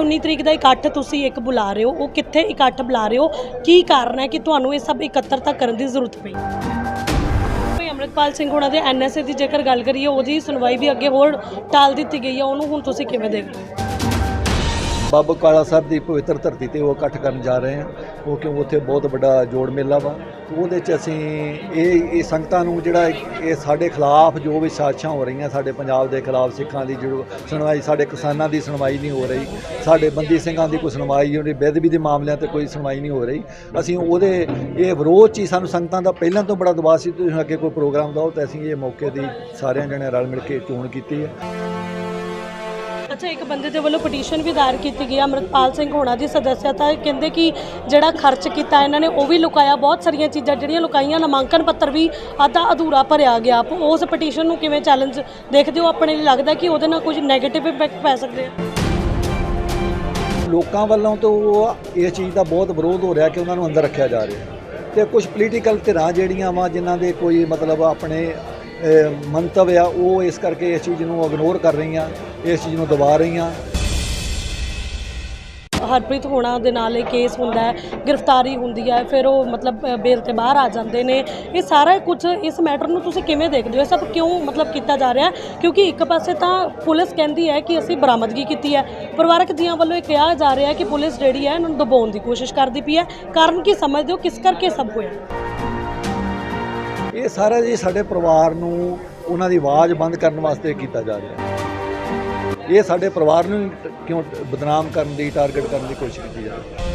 19 ਤਰੀਕ ਦਾ ਇਕੱਠ ਤੁਸੀਂ ਇੱਕ ਬੁਲਾ ਰਹੇ ਹੋ, ਉਹ ਕਿੱਥੇ ਇਕੱਠ ਬੁਲਾ ਰਹੇ ਹੋ? ਕੀ ਕਾਰਨ ਹੈ ਕਿ ਤੁਹਾਨੂੰ ਇਹ ਸਭ ਇਕੱਤਰਤਾ ਕਰਨ ਦੀ ਜ਼ਰੂਰਤ ਪਈ? ਭਾਈ ਅੰਮ੍ਰਿਤਪਾਲ ਸਿੰਘ ਹੋਣਾ ਦੇ ਐਨਐਸਏ ਦੀ ਜੇਕਰ ਗੱਲ ਕਰੀਏ, ਉਹਦੀ ਸੁਣਵਾਈ ਵੀ ਅੱਗੇ ਹੋਰ ਟਾਲ ਦਿੱਤੀ ਗਈ ਹੈ, ਉਹਨੂੰ ਹੁਣ ਤੁਸੀਂ ਕਿਵੇਂ ਦੇਖਦੇ ਹੋ? ਬਾਬਾ ਕਾਲਾ ਸਾਹਿਬ ਦੀ ਪਵਿੱਤਰ ਧਰਤੀ ਤੇ ਉਹ ਇਕੱਠ ਕਰਨ ਜਾ ਰਹੇ ਹਾਂ ਉਹ ਕਿਉਂ ਉੱਥੇ ਬਹੁਤ ਵੱਡਾ ਜੋੜ ਮੇਲਾ ਵਾ। ਉਹਦੇ 'ਚ ਅਸੀਂ ਇਹ ਇਹ ਸੰਗਤਾਂ ਨੂੰ ਜਿਹੜਾ ਇਹ ਸਾਡੇ ਖਿਲਾਫ ਜੋ ਵੀ ਸਾਜ਼ਿਸ਼ਾਂ ਹੋ ਰਹੀਆਂ, ਸਾਡੇ ਪੰਜਾਬ ਦੇ ਖਿਲਾਫ, ਸਿੱਖਾਂ ਦੀ ਜੋ ਸੁਣਵਾਈ, ਸਾਡੇ ਕਿਸਾਨਾਂ ਦੀ ਸੁਣਵਾਈ ਨਹੀਂ ਹੋ ਰਹੀ, ਸਾਡੇ ਬੰਦੀ ਸਿੰਘਾਂ ਦੀ ਕੋਈ ਸੁਣਵਾਈ, ਉਹਦੀ ਬੇਦਬੀ ਦੇ ਮਾਮਲਿਆਂ ਤੇ ਕੋਈ ਸੁਣਵਾਈ ਨਹੀਂ ਹੋ ਰਹੀ। ਅਸੀਂ ਉਹਦੇ, ਇਹ ਵਿਰੋਧ 'ਚ ਹੀ ਸਾਨੂੰ ਸੰਗਤਾਂ ਦਾ ਪਹਿਲਾਂ ਤੋਂ ਬੜਾ ਦਬਾਅ ਸੀ, ਤੁਸੀਂ ਅੱਗੇ ਕੋਈ ਪ੍ਰੋਗਰਾਮ ਦਿਓ ਤਾਂ ਅਸੀਂ ਇਹ ਮੌਕੇ ਦੀ ਸਾਰਿਆਂ ਜਣੇ ਰਲ ਮਿਲ ਕੇ ਚੋਣ ਕੀਤੀ ਹੈ। ਅੱਛਾ, ਇੱਕ ਬੰਦੇ ਦੇ ਵੱਲੋਂ ਪਟੀਸ਼ਨ ਵੀ ਦਾਇਰ ਕੀਤੀ ਗਈ ਹੈ ਅੰਮ੍ਰਿਤਪਾਲ ਸਿੰਘ ਹੋਣਾ ਦੀ ਸਦੱਸਿਅਤਾ ਕਹਿੰਦੇ ਕਿ ਜਿਹੜਾ ਖਰਚ ਕੀਤਾ ਇਹਨਾਂ ਨੇ, ਉਹ ਵੀ ਲੁਕਾਇਆ। ਬਹੁਤ ਸਾਰੀਆਂ ਚੀਜ਼ਾਂ ਜਿਹੜੀਆਂ ਲੁਕਾਈਆਂ, ਨਾਮਾਂਕਨ ਪੱਤਰ ਵੀ ਅੱਧਾ ਅਧੂਰਾ ਭਰਿਆ ਗਿਆ। ਆਪ ਉਸ ਪਟੀਸ਼ਨ ਨੂੰ ਕਿਵੇਂ ਚੈਲੰਜ ਦੇਖਦੇ ਹੋ? ਆਪਣੇ ਲਈ ਲੱਗਦਾ ਕਿ ਉਹਦੇ ਨਾਲ ਕੁਝ ਨੈਗੇਟਿਵ ਇੰਪੈਕਟ ਪੈ ਸਕਦੇ ਆ? ਲੋਕਾਂ ਵੱਲੋਂ ਤੋਂ ਇਹ ਚੀਜ਼ ਦਾ ਬਹੁਤ ਵਿਰੋਧ ਹੋ ਰਿਹਾ ਕਿ ਉਹਨਾਂ ਨੂੰ ਅੰਦਰ ਰੱਖਿਆ ਜਾ ਰਿਹਾ। ਤੇ ਕੁਝ ਪੋਲੀਟੀਕਲ ਧਿਰਾਂ ਜਿਹੜੀਆਂ ਵਾ, ਜਿਨ੍ਹਾਂ ਦੇ ਕੋਈ ਮਤਲਬ ਆਪਣੇ ਮੰਤਵ ਆ, ਉਹ ਇਸ ਕਰਕੇ ਇਸ ਚੀਜ਼ ਨੂੰ ਇਗਨੋਰ ਕਰ ਰਹੀਆਂ, ਇਸ ਚੀਜ਼ ਨੂੰ ਦਬਾ ਰਹੀਆਂ। ਹਰਪ੍ਰੀਤ ਹੋਣਾ ਦੇ ਨਾਲ ਇਹ ਕੇਸ ਹੁੰਦਾ ਹੈ, ਗ੍ਰਿਫਤਾਰੀ ਹੁੰਦੀ ਹੈ, ਫਿਰ ਉਹ ਮਤਲਬ ਬੇਲ ਤੇ ਬਾਹਰ ਆ ਜਾਂਦੇ ਨੇ। ਇਹ ਸਾਰਾ ਕੁਝ ਇਸ ਮੈਟਰ ਨੂੰ ਤੁਸੀਂ ਕਿਵੇਂ ਦੇਖਦੇ ਹੋ? ਇਹ ਸਭ ਕਿਉਂ ਮਤਲਬ ਕੀਤਾ ਜਾ ਰਿਹਾ? ਕਿਉਂਕਿ ਇੱਕ ਪਾਸੇ ਤਾਂ ਪੁਲਿਸ ਕਹਿੰਦੀ ਹੈ ਕਿ ਅਸੀਂ ਬਰਾਮਦਗੀ ਕੀਤੀ ਹੈ। ਪਰਿਵਾਰਕ ਜੀਆਂ ਵੱਲੋਂ ਇਹ ਕਿਹਾ ਜਾ ਰਿਹਾ ਹੈ ਕਿ ਪੁਲਿਸ ਜਿਹੜੀ ਹੈ, ਇਹਨਾਂ ਨੂੰ ਦਬਾਉਣ ਦੀ ਕੋਸ਼ਿਸ਼ ਕਰਦੀ ਪਈ ਹੈ। ਕਾਰਨ ਕੀ ਸਮਝਦੇ ਹੋ? ਕਿਸ ਕਰਕੇ ਸਭ ਹੋਇਆ? ਇਹ ਸਾਰਾ ਜੀ ਸਾਡੇ ਪਰਿਵਾਰ ਨੂੰ ਉਹਨਾਂ ਦੀ ਆਵਾਜ਼ ਬੰਦ ਕਰਨ ਵਾਸਤੇ ਕੀਤਾ ਜਾ ਰਿਹਾ ਇਹ ਸਾਡੇ ਪਰਿਵਾਰ ਨੂੰ ਕਿਉਂ ਬਦਨਾਮ ਕਰਨ ਦੀ ਟਾਰਗੇਟ ਕਰਨ ਦੀ ਕੋਸ਼ਿਸ਼ ਕੀਤੀ ਜਾ ਰਹੀ ਹੈ।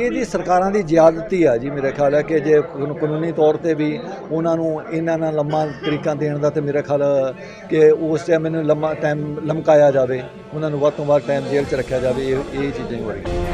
ਇਹ ਜੀ ਸਰਕਾਰਾਂ ਦੀ ਜ਼ਿਆਦਤੀ ਆ ਜੀ ਮੇਰੇ ਖਿਆਲ ਹੈ ਕਿ ਜੇ ਕਾਨੂੰਨੀ ਤੌਰ ਤੇ ਵੀ ਉਹਨਾਂ ਨੂੰ ਇਹਨਾਂ ਨਾਲ ਲੰਮਾ ਤਰੀਕਾ ਦੇਣ ਦਾ ਤੇ ਮੇਰੇ ਖਿਆਲ ਕਿ ਉਸ ਟਾਈਮ ਇਹਨੂੰ ਲੰਮਾ ਟਾਈਮ ਲਮਕਾਇਆ ਜਾਵੇ, ਉਹਨਾਂ ਨੂੰ ਵੱਧ ਤੋਂ ਵੱਧ ਟਾਈਮ ਜੇਲ੍ਹ 'ਚ ਰੱਖਿਆ ਜਾਵੇ, ਇਹ ਇਹ ਚੀਜ਼ਾਂ ਹੋ ਰਹੀਆਂ।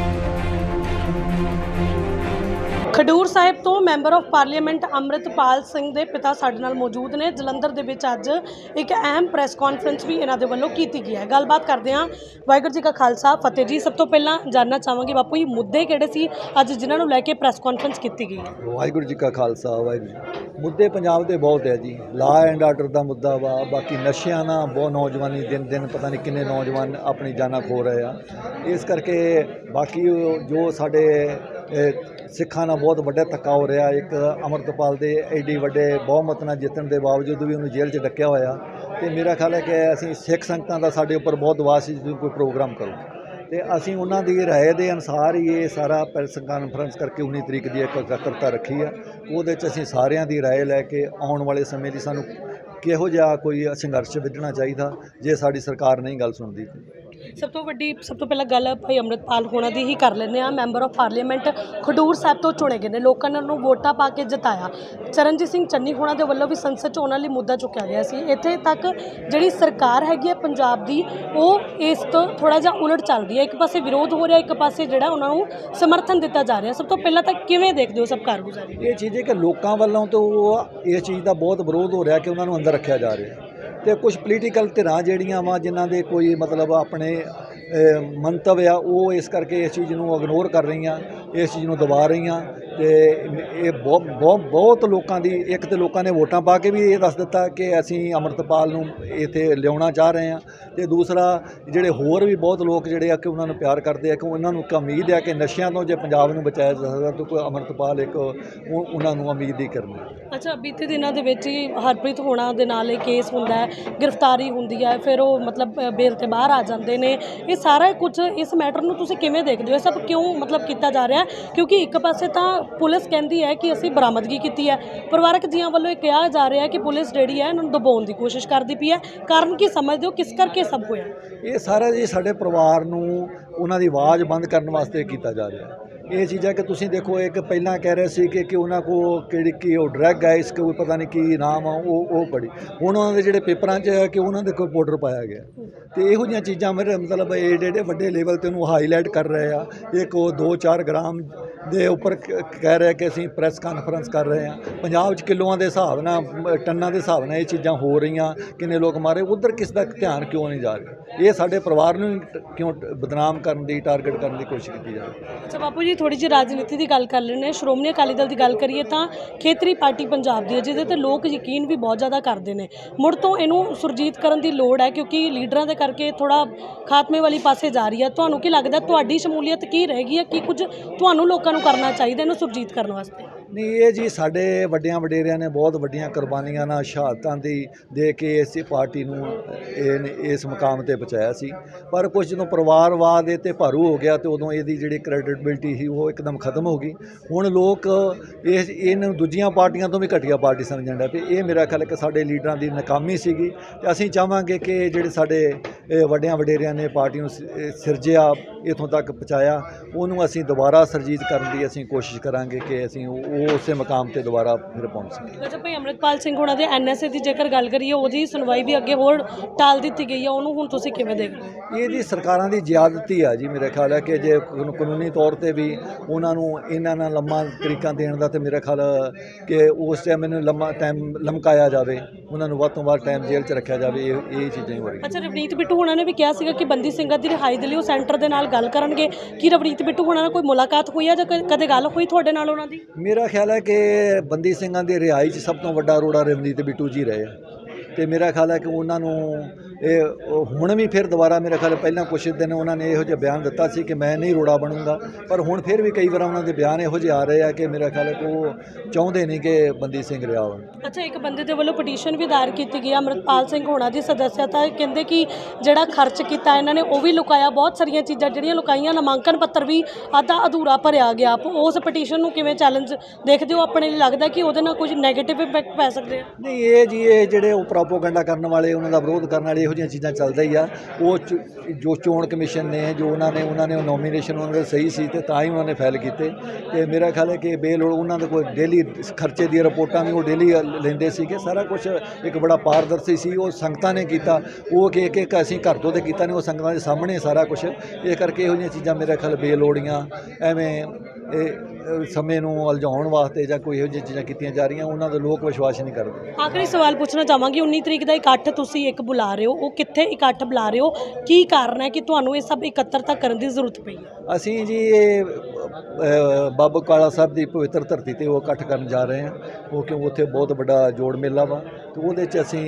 ਖਡੂਰ ਸਾਹਿਬ ਤੋਂ member of parliament Amritpal Singh ਦੇ ਪਿਤਾ ਸਾਡੇ ਨਾਲ ਮੌਜੂਦ ਨੇ। ਜਲੰਧਰ ਦੇ ਵਿੱਚ ਅੱਜ ਇੱਕ ਅਹਿਮ ਪ੍ਰੈਸ ਕਾਨਫਰੰਸ ਵੀ ਇਹਨਾਂ ਦੇ ਵੱਲੋਂ ਕੀਤੀ ਗਈ ਹੈ। ਗੱਲਬਾਤ ਕਰਦੇ ਹਾਂ ਵਾਹਿਗੁਰੂ ਜੀ ਕਾ ਖਾਲਸਾ। ਫਤਿਹ ਜੀ, ਸਭ ਤੋਂ ਪਹਿਲਾਂ ਜਾਨਣਾ ਚਾਹਾਂਗੇ ਬਾਪੂ ਜੀ, ਮੁੱਦੇ ਕਿਹੜੇ ਸੀ ਅੱਜ ਜਿਨ੍ਹਾਂ ਨੂੰ ਲੈ ਕੇ ਪ੍ਰੈਸ ਕਾਨਫਰੰਸ ਕੀਤੀ ਗਈ ਹੈ? ਵਾਹਿਗੁਰੂ ਜੀ ਕਾ ਖਾਲਸਾ, ਵਾਹਿਗੁਰੂ ਜੀ ਮੁੱਦੇ ਪੰਜਾਬ ਦੇ ਬਹੁਤ ਹੈ ਜੀ। ਲਾ ਐਂਡ ਆਰਡਰ ਦਾ ਮੁੱਦਾ ਵਾ, ਬਾਕੀ ਨਸ਼ਿਆਂ ਨਾਲ ਬਹੁਤ ਨੌਜਵਾਨੀ ਦਿਨ ਦਿਨ ਪਤਾ ਨਹੀਂ ਕਿੰਨੇ ਨੌਜਵਾਨ ਆਪਣੀ ਜਾਨਾਂ ਖੋ ਰਹੇ ਆ। ਇਸ ਕਰਕੇ ਬਾਕੀ ਜੋ ਸਾਡੇ ਸਿੱਖਾਂ ਨਾਲ ਬਹੁਤ ਵੱਡਾ ਧੱਕਾ ਹੋ ਰਿਹਾ। ਇੱਕ ਅਮਰਤਪਾਲ ਦੇ ਐਡੀ ਵੱਡੇ ਬਹੁਮਤ ਨਾਲ ਜਿੱਤਣ ਦੇ ਬਾਵਜੂਦ ਵੀ ਉਹਨੂੰ ਜੇਲ੍ਹ 'ਚ ਡੱਕਿਆ ਹੋਇਆ। ਤੇ ਮੇਰਾ ਖਿਆਲ ਹੈ ਕਿ ਅਸੀਂ ਸਿੱਖ ਸੰਗਤਾਂ ਦਾ ਸਾਡੇ ਉੱਪਰ ਬਹੁਤ ਦਬਾਅ ਸੀ, ਜਦੋਂ ਕੋਈ ਪ੍ਰੋਗਰਾਮ ਕਰੋ। ਤੇ ਅਸੀਂ ਉਹਨਾਂ ਦੀ ਰਾਏ ਦੇ ਅਨੁਸਾਰ ਹੀ ਇਹ ਸਾਰਾ ਪ੍ਰੈਸ ਕਾਨਫਰੰਸ ਕਰਕੇ 19 ਤਰੀਕ ਦੀ ਇੱਕ ਇਕੱਤਰਤਾ ਰੱਖੀ ਆ। ਉਹਦੇ 'ਚ ਅਸੀਂ ਸਾਰਿਆਂ ਦੀ ਰਾਏ ਲੈ ਕੇ ਆਉਣ ਵਾਲੇ ਸਮੇਂ ਦੀ ਸਾਨੂੰ ਕਿਹੋ ਜਿਹਾ ਕੋਈ ਸੰਘਰਸ਼ ਵਿੱਢਣਾ ਚਾਹੀਦਾ, ਜੇ ਸਾਡੀ ਸਰਕਾਰ ਨਹੀਂ ਗੱਲ ਸੁਣਦੀ। ਸਭ ਤੋਂ ਵੱਡੀ, ਸਭ ਤੋਂ ਪਹਿਲਾਂ ਗੱਲ ਭਾਈ ਅੰਮ੍ਰਿਤਪਾਲ ਹੋਣਾ ਦੀ ਹੀ ਕਰ ਲੈਂਦੇ ਆ member of parliament Khadoor Sahib ਤੋਂ ਚੁਣੇ ਗਏ ਨੇ। ਲੋਕਾਂ ਨੇ ਉਹਨੂੰ ਵੋਟਾਂ ਪਾ ਕੇ ਜਿਤਾਇਆ। ਚਰਨਜੀਤ ਸਿੰਘ ਚੰਨੀ ਹੋਣਾ ਦੇ ਵੱਲੋਂ ਵੀ ਸੰਸਦ 'ਚ ਉਹਨਾਂ ਲਈ ਮੁੱਦਾ ਚੁੱਕਿਆ ਗਿਆ ਸੀ। ਇੱਥੇ ਤੱਕ ਜਿਹੜੀ ਸਰਕਾਰ ਹੈਗੀ ਹੈ ਪੰਜਾਬ ਦੀ, ਉਹ ਇਸ ਤੋਂ ਥੋੜਾ ਜਿਹਾ ਉਲਟ ਚੱਲਦੀ ਹੈ। ਇੱਕ ਪਾਸੇ ਵਿਰੋਧ ਹੋ ਰਿਹਾ, ਇੱਕ ਪਾਸੇ ਜਿਹੜਾ ਉਹਨਾਂ ਨੂੰ ਸਮਰਥਨ ਦਿੱਤਾ ਜਾ ਰਿਹਾ। ਸਭ ਤੋਂ ਪਹਿਲਾਂ ਤਾਂ ਕਿਵੇਂ ਦੇਖਦੇ ਹੋ ਸਭ ਕਾਰਗੁਜ਼ਾਰੀ? ਇਹ ਚੀਜ਼ ਹੈ ਕਿ ਲੋਕਾਂ ਵੱਲੋਂ ਤੋਂ ਇਸ ਚੀਜ਼ ਦਾ ਬਹੁਤ ਵਿਰੋਧ ਹੋ ਰਿਹਾ ਕਿ ਉਹਨਾਂ ਨੂੰ ਅੰਦਰ ਰੱਖਿਆ ਜਾ ਰਿਹਾ। ਤੇ ਕੁਝ ਪੋਲੀਟੀਕਲ ਧਿਰਾਂ ਜਿਹੜੀਆਂ ਵਾ, ਜਿਨ੍ਹਾਂ ਦੇ ਕੋਈ ਮਤਲਬ ਆਪਣੇ ਮੰਤਵ ਆ, ਉਹ ਇਸ ਕਰਕੇ ਇਸ ਚੀਜ਼ ਨੂੰ ਇਗਨੋਰ ਕਰ ਰਹੀਆਂ, ਇਸ ਚੀਜ਼ ਨੂੰ ਦਬਾ ਰਹੀਆਂ। ਤੇ ਇਹ ਬਹੁਤ ਬਹੁਤ ਬਹੁਤ ਲੋਕਾਂ ਦੀ, ਇੱਕ ਤੇ ਲੋਕਾਂ ਨੇ ਵੋਟਾਂ ਪਾ ਕੇ ਵੀ ਇਹ ਦੱਸ ਦਿੱਤਾ ਕਿ ਅਸੀਂ ਅਮਰਤਪਾਲ ਨੂੰ ਇੱਥੇ ਲਿਆਉਣਾ ਚਾਹ ਰਹੇ ਹਾਂ ਤੇ ਦੂਸਰਾ, ਜਿਹੜੇ ਹੋਰ ਵੀ ਬਹੁਤ ਲੋਕ ਜਿਹੜੇ ਆ ਕਿ ਉਹਨਾਂ ਨੂੰ ਪਿਆਰ ਕਰਦੇ ਆ, ਕਿ ਉਹਨਾਂ ਨੂੰ ਇੱਕ ਉਮੀਦ ਹੈ ਕਿ ਨਸ਼ਿਆਂ ਤੋਂ ਜੇ ਪੰਜਾਬ ਨੂੰ ਬਚਾਇਆ ਜਾ ਸਕਦਾ ਤਾਂ ਕੋਈ ਅਮਰਤਪਾਲ ਇੱਕ ਉਹਨਾਂ ਨੂੰ ਉਮੀਦ ਹੀ ਕਰਨੀ ਅੱਛਾ, ਬੀਤੇ ਦਿਨਾਂ ਦੇ ਵਿੱਚ ਹੀ ਹਰਪ੍ਰੀਤ ਹੋਣਾ ਦੇ ਨਾਲ ਇਹ ਕੇਸ ਹੁੰਦਾ ਹੈ, ਗ੍ਰਿਫਤਾਰੀ ਹੁੰਦੀ ਹੈ, ਫਿਰ ਉਹ ਮਤਲਬ ਬੇਲ ਤੇ ਬਾਹਰ ਆ ਜਾਂਦੇ ਨੇ। ਇਹ ਸਾਰਾ ਕੁਝ ਇਸ ਮੈਟਰ ਨੂੰ ਤੁਸੀਂ ਕਿਵੇਂ ਦੇਖਦੇ ਹੋ? ਇਹ ਸਭ ਕਿਉਂ ਮਤਲਬ ਕੀਤਾ ਜਾ ਰਿਹਾ? ਕਿਉਂਕਿ ਇੱਕ ਪਾਸੇ ਤਾਂ ਪੁਲਿਸ ਕਹਿੰਦੀ ਹੈ ਕਿ ਅਸੀਂ ਬਰਾਮਦਗੀ ਕੀਤੀ ਹੈ। ਪਰਿਵਾਰਕ ਜੀਆਂ ਵੱਲੋਂ ਇਹ ਕਿਹਾ ਜਾ ਰਿਹਾ ਹੈ ਕਿ ਪੁਲਿਸ ਜਿਹੜੀ ਹੈ ਇਹਨਾਂ ਨੂੰ ਦਬਾਉਣ ਦੀ ਕੋਸ਼ਿਸ਼ ਕਰਦੀ ਪਈ ਹੈ। ਕਾਰਨ ਕੀ ਸਮਝਦੇ ਹੋ? ਕਿਸ ਕਰਕੇ ਸਭ ਹੋਇਆ? ਇਹ ਸਾਰਾ ਜੀ ਸਾਡੇ ਪਰਿਵਾਰ ਨੂੰ ਉਹਨਾਂ ਦੀ ਆਵਾਜ਼ ਬੰਦ ਕਰਨ ਵਾਸਤੇ ਕੀਤਾ ਜਾ ਰਿਹਾ। ਇਹ ਚੀਜ਼ਾਂ ਕਿ ਤੁਸੀਂ ਦੇਖੋ, ਇੱਕ ਪਹਿਲਾਂ ਕਹਿ ਰਹੇ ਸੀ ਕਿ ਕਿ ਉਹਨਾਂ ਕੋ ਕਿਹੜੀ ਕੀ ਉਹ ਡਰੈਗ ਹੈ ਇਸ ਕੋਈ ਪਤਾ ਨਹੀਂ ਕੀ ਨਾਮ ਆ, ਉਹ ਉਹ ਪੜੀ ਹੁਣ ਉਹਨਾਂ ਦੇ ਜਿਹੜੇ ਪੇਪਰਾਂ 'ਚ ਹੈ ਕਿ ਉਹਨਾਂ ਦੇ ਕੋਈ ਪਾਊਡਰ ਪਾਇਆ ਗਿਆ। ਤੇ ਇਹੋ ਜਿਹੀਆਂ ਚੀਜ਼ਾਂ ਮੇਰੇ ਮਤਲਬ ਏਡੇ ਏਡੇ ਵੱਡੇ ਲੈਵਲ ਤੇ ਉਹਨੂੰ ਹਾਈਲਾਈਟ ਕਰ ਰਹੇ ਆ। ਇੱਕ ਉਹ 2-4 ਗ੍ਰਾਮ ਦੇ ਉੱਪਰ ਕਹਿ ਰਿਹਾ ਕਿ ਅਸੀਂ ਪ੍ਰੈਸ ਕਾਨਫਰੰਸ ਕਰ ਰਹੇ ਹਾਂ ਪੰਜਾਬ 'ਚ ਕਿਲੋਆਂ ਦੇ ਹਿਸਾਬ ਨਾਲ ਟੰਨਾਂ ਦੇ ਹਿਸਾਬ ਨਾਲ ਇਹ ਚੀਜ਼ਾਂ ਹੋ ਰਹੀਆਂ। ਕਿੰਨੇ ਲੋਕ ਮਾਰੇ, ਉਧਰ ਕਿਸ ਦਾ ਧਿਆਨ ਕਿਉਂ ਨਹੀਂ ਜਾ ਰਿਹਾ? ਇਹ ਸਾਡੇ ਪਰਿਵਾਰ ਨੂੰ ਕਿਉਂ ਬਦਨਾਮ ਕਰਨ ਦੀ ਟਾਰਗੇਟ ਕਰਨ ਦੀ ਕੋਸ਼ਿਸ਼ ਕੀਤੀ ਜਾ ਰਹੀ ਹੈ। ਅੱਛਾ, ਬਾਪੂ ਜੀ ਥੋੜੀ ਜਿਹੀ ਰਾਜਨੀਤੀ ਦੀ ਗੱਲ ਕਰ ਲੈਣੇ ਸ਼੍ਰੋਮਣੀ ਅਕਾਲੀ ਦਲ ਦੀ ਗੱਲ ਕਰੀਏ ਤਾਂ ਖੇਤਰੀ ਪਾਰਟੀ ਪੰਜਾਬ ਦੀ ਹੈ, ਜਿਹਦੇ ਤੇ ਲੋਕ ਯਕੀਨ ਵੀ ਬਹੁਤ ਜ਼ਿਆਦਾ ਕਰਦੇ ਨੇ। ਮੁੜ ਤੋਂ ਇਹਨੂੰ ਸੁਰਜੀਤ ਕਰਨ ਦੀ ਲੋੜ ਹੈ, ਕਿਉਂਕਿ ਲੀਡਰਾਂ ਦੇ ਕਰਕੇ ਥੋੜਾ ਖਾਤਮੇ ਵਾਲੀ ਪਾਸੇ ਜਾ ਰਹੀ ਹੈ। ਤੁਹਾਨੂੰ ਕੀ ਲੱਗਦਾ, ਤੁਹਾਡੀ ਸ਼ਮੂਲੀਅਤ ਕੀ ਰਹੇਗੀ ਹੈ? ਕੀ ਕੁਝ ਤੁਹਾਨੂੰ ਲੋਕਾਂ ਨੂੰ ਕਰਨਾ ਚਾਹੀਦਾ, ਇਹਨੂੰ ਸੁਰਜੀਤ ਕਰਨ ਵਾਸਤੇ? ਨਹੀਂ, ਇਹ ਜੀ ਸਾਡੇ ਵੱਡਿਆਂ ਵਡੇਰਿਆਂ ਨੇ ਬਹੁਤ ਵੱਡੀਆਂ ਕੁਰਬਾਨੀਆਂ ਨਾਲ ਸ਼ਹਾਦਤਾਂ ਦੀ ਦੇ ਕੇ ਇਸੇ ਪਾਰਟੀ ਨੂੰ ਇਹ ਇਸ ਮੁਕਾਮ ਤੇ ਪਹੁੰਚਾਇਆ ਸੀ। ਪਰ ਕੁਝ ਜਦੋਂ ਪਰਿਵਾਰਵਾਦ ਇਹ ਤੇ ਭਾਰੂ ਹੋ ਗਿਆ ਤੇ ਉਦੋਂ ਇਹਦੀ ਜਿਹੜੀ ਕ੍ਰੈਡਿਟਬਿਲਟੀ ਸੀ ਉਹ ਇੱਕਦਮ ਖਤਮ ਹੋ ਗਈ। ਹੁਣ ਲੋਕ ਇਹ, ਇਹਨਾਂ ਦੂਜੀਆਂ ਪਾਰਟੀਆਂ ਤੋਂ ਵੀ ਘਟੀਆ ਪਾਰਟੀ ਸਮਝਣ ਲੱਗ ਪਏ। ਇਹ ਮੇਰਾ ਖਿਆਲ ਹੈ ਕਿ ਸਾਡੇ ਲੀਡਰਾਂ ਦੀ ਨਾਕਾਮੀ ਸੀਗੀ ਤੇ ਅਸੀਂ ਚਾਹਾਂਗੇ ਕਿ ਜਿਹੜੇ ਸਾਡੇ ਵੱਡਿਆਂ ਵਡੇਰਿਆਂ ਨੇ ਪਾਰਟੀ ਨੂੰ ਇਹ ਸਿਰਜਿਆ ਇਥੋਂ ਤੱਕ ਪਹੁੰਚਾਇਆ। ਉਹਨੂੰ ਅਸੀਂ ਦੁਬਾਰਾ ਸਰਜੀਤ ਕਰਨ ਦੀ ਅਸੀਂ ਕੋਸ਼ਿਸ਼ ਕਰਾਂਗੇ ਕਿ ਅਸੀਂ ਉਹ ਉਸੇ ਮਕਾਮ ਤੇ ਦੁਬਾਰਾ ਫਿਰ ਪਹੁੰਚ ਸਕੀਏ। ਅੱਛਾ ਭਾਈ ਅੰਮ੍ਰਿਤਪਾਲ ਸਿੰਘ ਹੋਣਾ ਦੇ ਐਨਐਸਏ ਦੀ ਜੇਕਰ ਗੱਲ ਕਰੀਏ ਉਹਦੀ ਸੁਣਵਾਈ ਵੀ ਅੱਗੇ ਹੋਰ ਟਾਲ ਦਿੱਤੀ ਗਈ ਹੈ ਉਹਨੂੰ ਹੁਣ ਤੁਸੀਂ ਕਿਵੇਂ ਦੇਖਦੇ ਹੋ? ਇਹਦੀ ਸਰਕਾਰਾਂ ਦੀ ਜ਼ਿਆਦਤੀ ਆ ਜੀ ਮੇਰੇ ਖਿਆਲ ਹੈ ਕਿ ਜੇ ਕਾਨੂੰਨ- ਤੌਰ ਤੇ ਵੀ ਉਹਨਾਂ ਨੂੰ ਇਹਨਾਂ ਨਾਲ ਲੰਮਾ ਤਰੀਕਾ ਦੇਣ ਦਾ ਤੇ ਮੇਰੇ ਖਿਆਲ ਕਿ ਉਸ ਟਾਈਮ ਮੈਨੂੰ ਲੰਮਾ ਟਾਈਮ ਲਮਕਾਇਆ ਜਾਵੇ ਉਹਨਾਂ ਨੂੰ ਵੱਧ ਤੋਂ ਵੱਧ ਟਾਈਮ ਜੇਲ੍ਹ 'ਚ ਰੱਖਿਆ ਜਾਵੇ ਇਹ ਇਹ ਚੀਜ਼ਾਂ ਹੀ ਹੋ ਰਹੀਆਂ। ਅੱਛਾ ਰਵਨੀਤ ਬਿੱਟੂ ਹੋਣਾ ਨੇ ਵੀ ਕਿਹਾ ਸੀਗਾ ਕਿ ਬੰਦੀ ਸਿੰਘਾਂ ਦੀ ਰਿਹਾਈ ਦੇ ਲਈ ਉਹ ਸੈਂਟਰ ਦੇ ਨਾਲ ਗੱਲ ਕਰਨਗੇ। ਕੀ ਰਵਨੀਤ ਬਿੱਟੂ ਹੋਣਾ ਨਾਲ ਕੋਈ ਮੁਲਾਕਾਤ ਹੋਈ ਹੈ ਜਾਂ ਕ- ਕਦੇ ਗੱਲ ਹੋਈ ਤੁਹਾਡੇ ਨਾਲ ਉਹਨਾਂ ਦੀ? ਮੇਰਾ ਖਿਆਲ ਹੈ ਕਿ ਬੰਦੀ ਸਿੰਘਾਂ ਦੀ ਰਿਹਾਈ 'ਚ ਸਭ ਤੋਂ ਵੱਡਾ ਰੋੜਾ ਰਵਨੀਤ ਬਿੱਟੂ ਜੀ ਰਹੇ ਆ। ਤੇ ਮੇਰਾ ਖਿਆਲ ਹੈ ਕਿ ਉਹਨਾਂ ਨੂੰ ਇਹ ਹੁਣ ਵੀ ਫਿਰ ਦੁਬਾਰਾ ਮੇਰਾ ਖਿਆਲ ਪਹਿਲਾਂ ਕੁਛ ਦਿਨ ਉਹਨਾਂ ਨੇ ਇਹੋ ਜਿਹਾ ਬਿਆਨ ਦਿੱਤਾ ਸੀ ਕਿ ਮੈਂ ਨਹੀਂ ਰੋੜਾ ਬਣੂੰਗਾ। ਪਰ ਹੁਣ ਫਿਰ ਵੀ ਕਈ ਵਾਰ ਉਹਨਾਂ ਦੇ ਬਿਆਨ ਇਹੋ ਜਿਹੇ ਆ ਰਹੇ ਆ ਕਿ ਮੇਰਾ ਖਿਆਲ ਹੈ ਕਿ ਉਹ ਚਾਹੁੰਦੇ ਨਹੀਂ ਕਿ ਬੰਦੀ ਸਿੰਘ ਰਿਹਾ ਹੋਣ ਅੱਛਾ ਇੱਕ ਬੰਦੇ ਦੇ ਵੱਲੋਂ ਪਟੀਸ਼ਨ ਵੀ ਦਾਇਰ ਕੀਤੀ ਗਈ ਹੈ ਅੰਮ੍ਰਿਤਪਾਲ ਸਿੰਘ ਹੋਣਾ ਦੀ ਸਦੱਸਿਅਤਾ ਕਹਿੰਦੇ ਕਿ ਜਿਹੜਾ ਖਰਚ ਕੀਤਾ ਇਹਨਾਂ ਨੇ ਉਹ ਵੀ ਲੁਕਾਇਆ। ਬਹੁਤ ਸਾਰੀਆਂ ਚੀਜ਼ਾਂ ਜਿਹੜੀਆਂ ਲੁਕਾਈਆਂ ਨਾਮਾਂਕਨ ਪੱਤਰ ਵੀ ਅੱਧਾ ਅਧੂਰਾ ਭਰਿਆ ਗਿਆ। ਉਸ ਪਟੀਸ਼ਨ ਨੂੰ ਕਿਵੇਂ ਚੈਲੰਜ ਦੇਖਦੇ ਹੋ? ਆਪਣੇ ਲਈ ਲੱਗਦਾ ਕਿ ਉਹਦੇ ਨਾਲ ਕੁਝ ਨੈਗੇਟਿਵ ਇੰਪੈਕਟ ਪੈ ਸਕਦੇ ਆ? ਨਹੀਂ ਇਹ ਜੀ ਇਹ ਜਿਹੜੇ ਉਹ ਪ੍ਰੋਪੋਗੈਂਡਾ ਕਰਨ ਵਾਲੇ, ਉਹਨਾਂ ਦਾ ਵਿਰੋਧ ਕਰਨ ਵਾਲੇ ਇਹੋ ਜਿਹੀਆਂ ਚੀਜ਼ਾਂ ਚੱਲਦਾ ਹੀ ਆ। ਉਹ ਚ- ਜੋ ਚੋਣ ਕਮਿਸ਼ਨ ਨੇ, ਜੋ ਉਹਨਾਂ ਨੇ ਉਹਨਾਂ ਨੇ ਨੋਮੀਨੇਸ਼ਨ ਉਹਨਾਂ ਦੇ ਸਹੀ ਸੀ ਤੇ ਤਾਂ ਹੀ ਉਹਨਾਂ ਨੇ ਫਾਈਲ ਕੀਤੇ। ਤੇ ਮੇਰਾ ਖਿਆਲ ਹੈ ਕਿ ਬੇਲੋੜ ਉਹਨਾਂ ਦੇ ਕੋਈ ਡੇਲੀ ਖਰਚੇ ਦੀਆਂ ਰਿਪੋਰਟਾਂ ਵੀ ਉਹ ਡੇਲੀ ਲੈਂਦੇ ਸੀਗੇ। ਸਾਰਾ ਕੁਝ ਇੱਕ ਬੜਾ ਪਾਰਦਰਸ਼ੀ ਸੀ, ਉਹ ਸੰਗਤਾਂ ਨੇ ਕੀਤਾ। ਉਹ ਕਿ ਇੱਕ ਇੱਕ ਅਸੀਂ ਘਰ ਤੋਂ ਤੇ ਕੀਤਾ ਨਹੀਂ ਉਹ ਸੰਗਤਾਂ ਦੇ ਸਾਹਮਣੇ ਸਾਰਾ ਕੁਝ ਇਹ ਕਰਕੇ ਇਹੋ ਜਿਹੀਆਂ ਚੀਜ਼ਾਂ ਮੇਰੇ ਖਿਆਲ ਬੇਲੋੜੀਆਂ, ਐਵੇਂ ਇਹ ਸਮੇਂ ਨੂੰ ਉਲਝਾਉਣ ਵਾਸਤੇ ਜਾਂ ਕੋਈ ਇਹੋ ਜਿਹੀਆਂ ਚੀਜ਼ਾਂ ਕੀਤੀਆਂ ਜਾ ਰਹੀਆਂ ਉਹਨਾਂ ਦੇ ਲੋਕ ਵਿਸ਼ਵਾਸ ਨਹੀਂ ਕਰਦੇ। ਆਖਰੀ ਸਵਾਲ ਪੁੱਛਣਾ ਚਾਹਾਂਗੀ 19 ਤਰੀਕ ਦਾ ਇਕੱਠ ਤੁਸੀਂ ਇੱਕ ਬੁਲਾ ਰਹੇ ਹੋ ਉਹ ਕਿੱਥੇ ਇਕੱਠ ਬੁਲਾ ਰਹੇ ਹੋ? ਕੀ ਕਾਰਨ ਹੈ ਕਿ ਤੁਹਾਨੂੰ ਇਹ ਸਭ ਇਕੱਤਰਤਾ ਕਰਨ ਦੀ ਜ਼ਰੂਰਤ ਪਈ ਅਸੀਂ ਜੀ ਇਹ ਬਾਬਾ ਕਾਲਾ ਸਾਹਿਬ ਦੀ ਪਵਿੱਤਰ ਧਰਤੀ ਤੇ ਉਹ ਇਕੱਠ ਕਰਨ ਜਾ ਰਹੇ ਹਾਂ ਉਹ ਕਿਉਂ? ਉੱਥੇ ਬਹੁਤ ਵੱਡਾ ਜੋੜ ਮੇਲਾ ਵਾ। ਤੇ ਉਹਦੇ 'ਚ ਅਸੀਂ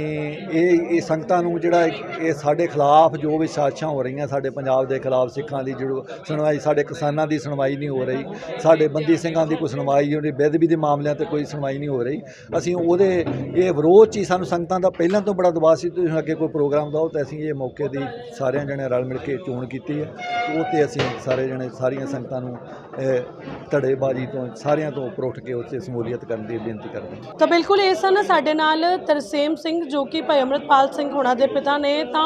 ਇਹ ਇਹ ਸੰਗਤਾਂ ਨੂੰ ਜਿਹੜਾ ਇਹ ਸਾਡੇ ਖਿਲਾਫ ਜੋ ਵੀ ਸਾਜ਼ਿਸ਼ਾਂ ਹੋ ਰਹੀਆਂ ਸਾਡੇ ਪੰਜਾਬ ਦੇ ਖਿਲਾਫ, ਸਿੱਖਾਂ ਦੀ ਜਿਹੜੀ ਸੁਣਵਾਈ, ਸਾਡੇ ਕਿਸਾਨਾਂ ਦੀ ਸੁਣਵਾਈ ਨਹੀਂ ਹੋ ਰਹੀ। ਸਾਡੇ ਬੰਦੀ ਸਿੰਘਾਂ ਦੀ ਕੋਈ ਸੁਣਵਾਈ ਉਹਦੀ ਬੇਦਬੀ ਦੇ ਮਾਮਲਿਆਂ ਤੇ ਕੋਈ ਸੁਣਵਾਈ ਨਹੀਂ ਹੋ ਰਹੀ। ਅਸੀਂ ਉਹਦੇ, ਇਹ ਵਿਰੋਧ 'ਚ ਹੀ ਸਾਨੂੰ ਸੰਗਤਾਂ ਦਾ ਪਹਿਲਾਂ ਤੋਂ ਬੜਾ ਦਬਾਅ ਸੀ। ਤੁਸੀਂ ਅੱਗੇ ਕੋਈ ਪ੍ਰੋਗਰਾਮ ਦਿਓ ਤਾਂ ਅਸੀਂ ਇਹ ਮੌਕੇ ਦੀ ਸਾਰਿਆਂ ਜਣੇ ਰਲ ਮਿਲ ਕੇ ਚੋਣ ਕੀਤੀ ਹੈ। ਉਹ ਤੇ ਅਸੀਂ ਸਾਰੇ ਜਣੇ, ਸਾਰੀਆਂ ਸੰਗਤਾਂ ਨੂੰ ਧੜੇਬਾਜ਼ੀ ਤੋਂ, ਸਾਰਿਆਂ ਤੋਂ ਉੱਪਰ ਉੱਠ ਕੇ ਉੱਥੇ ਸਮੂਲੀਅਤ ਕਰਨ ਦੀ ਬੇਨਤੀ ਕਰਦੇ ਤਾਂ ਬਿਲਕੁਲ ਇਹ ਸਨ ਸਾਡੇ ਨਾਲ ਤਰਸੇਮ ਸਿੰਘ, ਜੋ ਕਿ ਭਾਈ ਅਮਰਤਪਾਲ ਸਿੰਘ ਹੋਣਾ ਦੇ ਪਿਤਾ ਨੇ। ਤਾਂ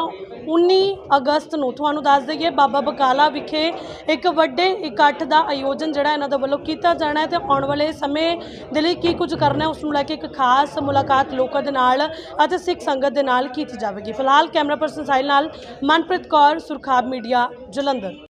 19 ਅਗਸਤ ਨੂੰ ਤੁਹਾਨੂੰ ਦੱਸ ਦਈਏ, ਬਾਬਾ ਬਕਾਲਾ ਵਿਖੇ ਇੱਕ ਵੱਡੇ ਇਕੱਠ ਦਾ ਆਯੋਜਨ ਜਿਹੜਾ ਇਹਨਾਂ ਦੇ ਵੱਲੋਂ ਕੀਤਾ ਜਾਣਾ ਹੈ। ਤੇ ਆਉਣ ਵਾਲੇ ਸਮੇਂ ਦੇ ਲਈ ਕੀ ਕੁਝ ਕਰਨਾ ਹੈ, ਉਸ ਨੂੰ ਲੈ ਕੇ ਇੱਕ ਖਾਸ ਮੁਲਾਕਾਤ ਲੋਕਾਂ ਦੇ ਨਾਲ ਅਤੇ ਸਿੱਖ ਸੰਗਤ ਦੇ ਨਾਲ ਕੀਤੀ ਜਾਵੇਗੀ। ਫਿਲਹਾਲ ਕੈਮਰਾ ਪਰਸਨ ਸਾਹਿਲ ਨਾਲ ਮਨਪ੍ਰੀਤ ਕੌਰ, ਸੁਰਖਾਬ ਮੀਡੀਆ, ਜਲੰਧਰ।